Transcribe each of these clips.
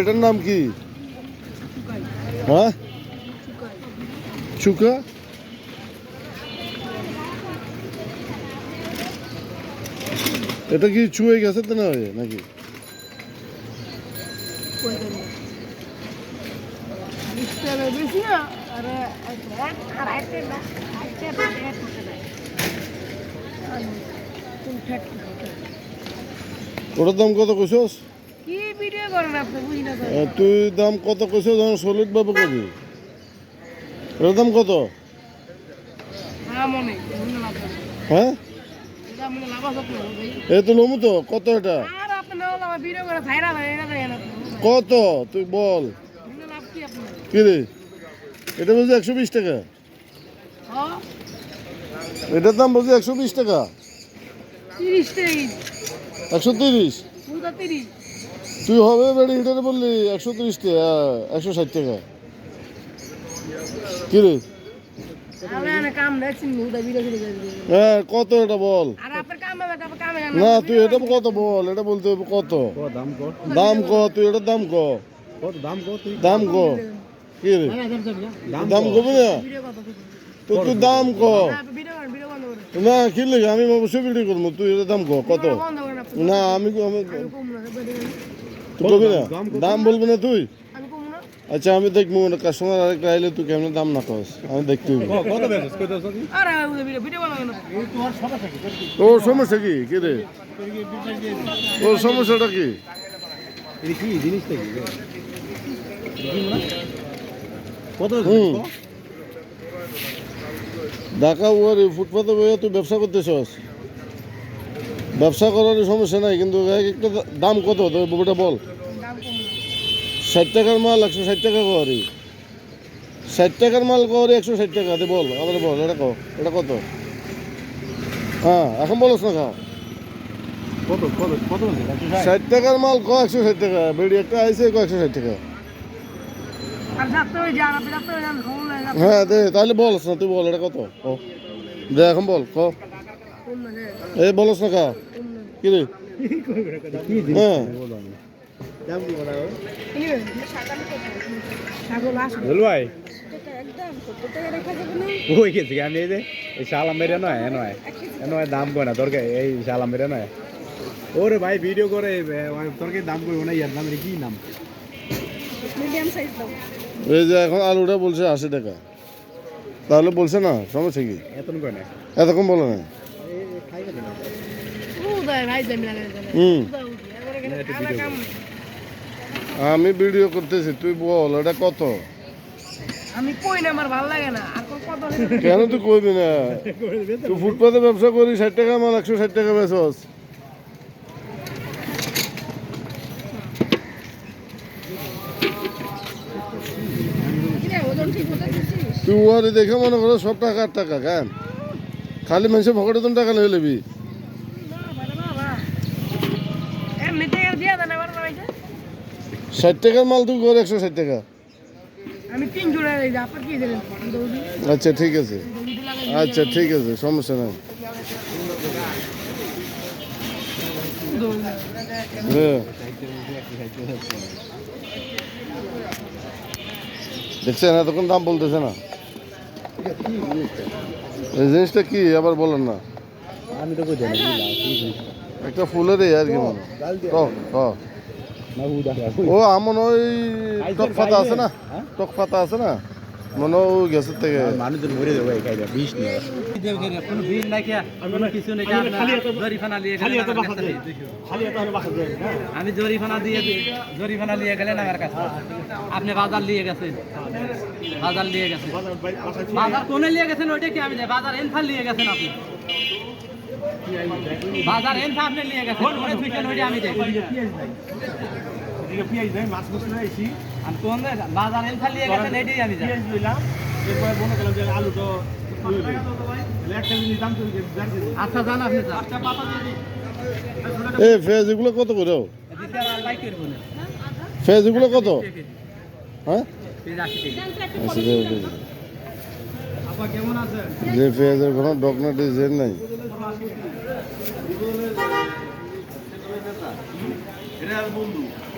এটার নাম কি হ্যাঁ চুকা এটা কি চুয়ে গেছে তো না হয়ে নাকি বেশি আরে আর আইতে না আইতে না তুমি ফ্যাট ওটার দাম কত কইছস? এ, তুই দাম কত কইছস? আমি সলিড ভাবে কবি। এটার দাম কত? হ্যাঁ? এই তো লমু তো কত এটা? কত? তুই বল। কি রে এটা বলছি একশো বিশ টাকা। হ্যাঁ? এটার দাম বলছি একশো বিশ টাকা। একশো তিরিশ? তুই হবে বেড়ে এটারে বললি একশো তিরিশ টাকা একশো ষাট টাকা। কি রে হ্যাঁ কত এটা বল? না তুই এটা কত বল? এটা বলতে হবে কত? দাম ক তুই এটা দাম ক। দাম দাম ক কি। রে দাম দাম কবি না তুই দাম ক। করেন না কি? আমি অবশ্যই ভিডিও করব তুই এটা দাম ক কত? না আমি আমি না কবি না? দাম বলবি না তুই? আমি কম না। আচ্ছা আমি দেখব কাস্টমার আরেকটা আইলে তুই কেমন দাম না কস? আমি দেখতে ওর সমস্যা কি? কি? রে? ওর সমস্যাটা কি? জিনিসটা কি? কত হুম। ঢাকা ওর ফুটপাতে বইয়া তুই ব্যবসা করতেছস ব্যবসা করার সমস্যা নাই কিন্তু একটা দাম কত? তুই বউটা বল। ষাট টাকার মাল একশো ষাট টাকা করি ষাট টাকার মাল করি একশো ষাট টাকা দে বল আবার বল এটা কো এটা কত? হ্যাঁ এখন বলস না খা? ষাট? টাকার মাল ক একশো ষাট টাকা বেড়ি একটা আইসে ক একশো ষাট টাকা। হ্যাঁ দে তাহলে বলস না তুই বল এটা কত? ক? দে এখন বল ক? এই বলস না কি? রে? হ্যাঁ। দাম কি কি রে না ওই গেছি আমি এই যে এই শালাম বেরে নয় এ নয়। এ নয় দাম কয় না তোর কে- এই শালাম বেরে নয়। ওরে ভাই ভিডিও করে এ, ওই তোর কে দাম কইব না ইয়ার দাম এর কি নাম? মিডিয়াম সাইজ দাও। এই যে এখন আলুটা বলছে আশি টাকা। তাহলে বলছে না সমস্যা কি? এতক্ষণ বলে না খাই গেল না ও দাই ভাই দাই মিলা গেলে হুম। আমি ভিডিও করতেছি তুই বল এটা কত? আমি কই না আমার ভালো লাগে না। আর কত কেন তুই কইবি না? তুই ফুটপাতে ব্যবসা করি ষাট টাকা মাল একশো ষাট টাকা বেচস কি রে ওজন ঠিক মতো দিছিস তুই ওয়ারে দেখে মনে করো সব টাকা আর টাকা, কেন? খালি মানুষের ভকটে তুমি টাকা লয়ে লবি ষাট টাকার মাল তুই কর একশো ষাট টাকা। আচ্ছা ঠিক আছে। আচ্ছা ঠিক আছে, সমস্যা নাই। দৌড়ি হ্যাঁ। দেখছেন, এতক্ষণ দাম বলতেছে না। এই জিনিসটা কি? আবার বলেন না। আমি তো একটা ফুলের আর কি মনে ও আমন ওই টক পাতা আছে না? হ্যাঁ? টক পাতা আছে না? মনে হয় গ্যাসের থেকে মানুষজন মরে যাবে এই খাইলে বিষ নিয়ে। কোনো ভিড় নাই কি কোনো কিছু নেই জরিফানা নিয়ে কাছে আমি জরিফানা দিয়ে জরিফানা নিয়ে গেলেন আমার কাছে। আপনি বাজার নিয়ে গেছেন। বাজার নিয়ে গেছেন। বাজার কোনে নিয়ে গেছেন ওইটা কি আমি? বাজার এনফাল নিয়ে গেছেন আপনি? বাজার এনফা আপনি নিয়ে গেছেন। ওইটা আমি দেখি আমি কোন বাজার এনফাল নিয়ে গেছেন এটাই আমি জানি। আচ্ছা জান আপনি যান এই ফেজ এগুলো কত করে? এদিকে আর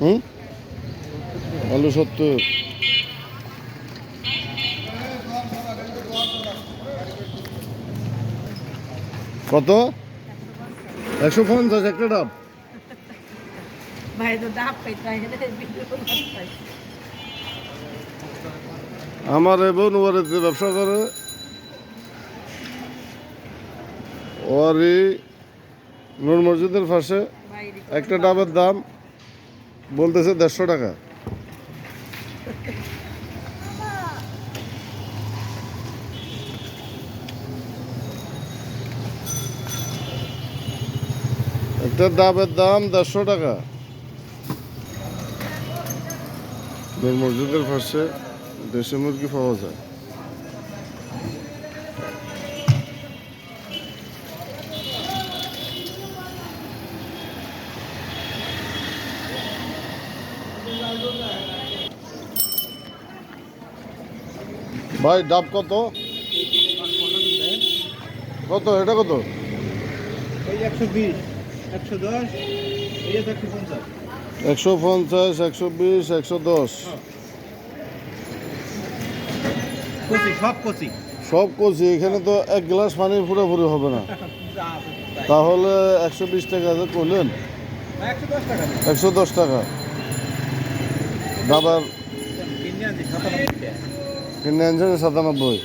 হুম? আলু সত্তর। কত? একশো পঞ্চাশ একটা ডাব। আমার এ বোন ওয়ারিতে ব্যবসা করে ওয়ারি নূর মসজিদের পাশে একটা ডাবের দাম। বলতেছে দেড়শো টাকা। একটা ডাবের দাম দেড়শো টাকা। মসজিদের পাশে দেশি মুরগি পাওয়া যায়। ভাই ডাব কত? কত? এটা কত? একশো বিশ একশো দশ একশো পঞ্চাশ। একশো বিশ একশো দশ। সব কচি। এখানে তো এক গ্লাস পানি পুরোপুরি হবে না। তাহলে একশো বিশ টাকা করলেন একশো দশ টাকা। একশো আনছি সাতানব্বই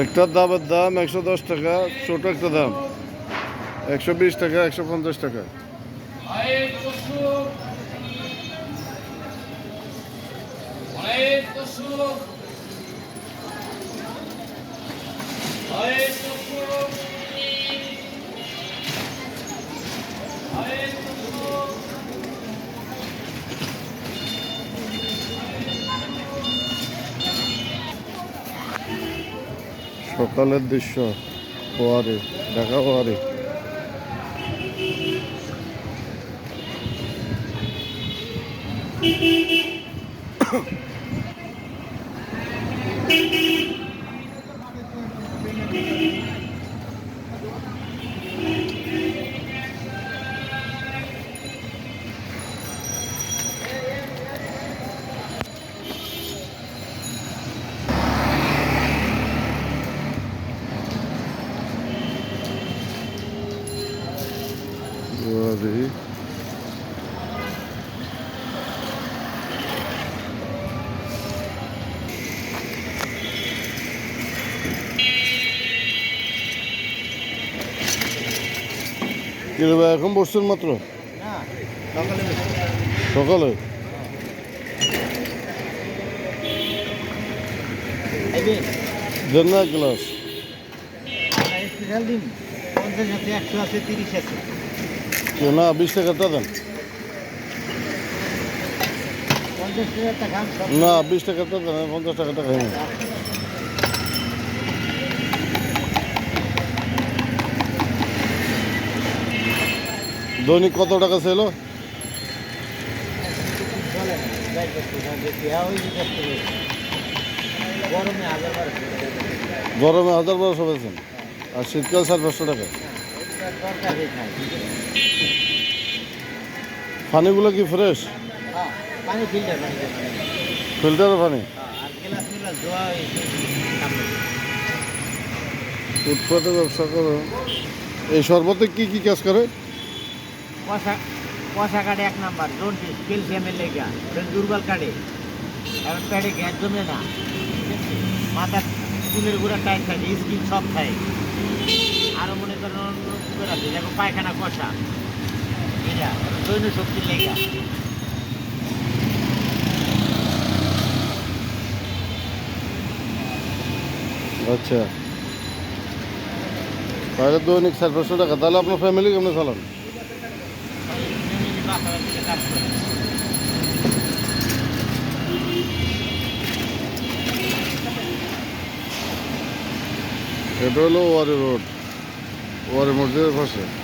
একটার ডাবের দাম একশো দশ টাকা ছোট একটা দাম একশো বিশ টাকা একশো পঞ্চাশ টাকা সকালের দৃশ্য ওয়ারি ঢাকা Thank ওয়ারি। কি রে ভাই, এখন বসছেন মাত্র? সকালে দেন না গ্লাস। না বিশ টাকাটা দেন। না বিশ টাকাটা দেন পঞ্চাশ টাকাটা খাই না দৈনিক কত টাকা ছিল। গরমে হাজার বারোশো পেয়েছেন আর শীতকাল সাড়ে পাঁচশো টাকা। পানিগুলো কি ফ্রেশ ফিল্টার পানি। ফুটপাতে ব্যবসা করো। এই শরবতে কি কি কাজ করে? কষা কষা কাটে এক নাম্বার জন্ডিস ক্যালসিয়ামের লেগা দুর্বল কাটে এখন পেটে গ্যাস জমে না। মাথার চুলের গুঁড়া টাইট থাকে স্কিন সব থাকে। আরও মনে করেন আছে দেখো পায়খানা, কষা। এটা দৈন্য শক্তির লেগা আচ্ছা। তাহলে দৈনিক চার পাঁচশো টাকা, তাহলে আপনার ফ্যামিলি কেমনে চালান? এটা হলো ওয়ারি রোড ওয়ারি মসজিদের পাশে।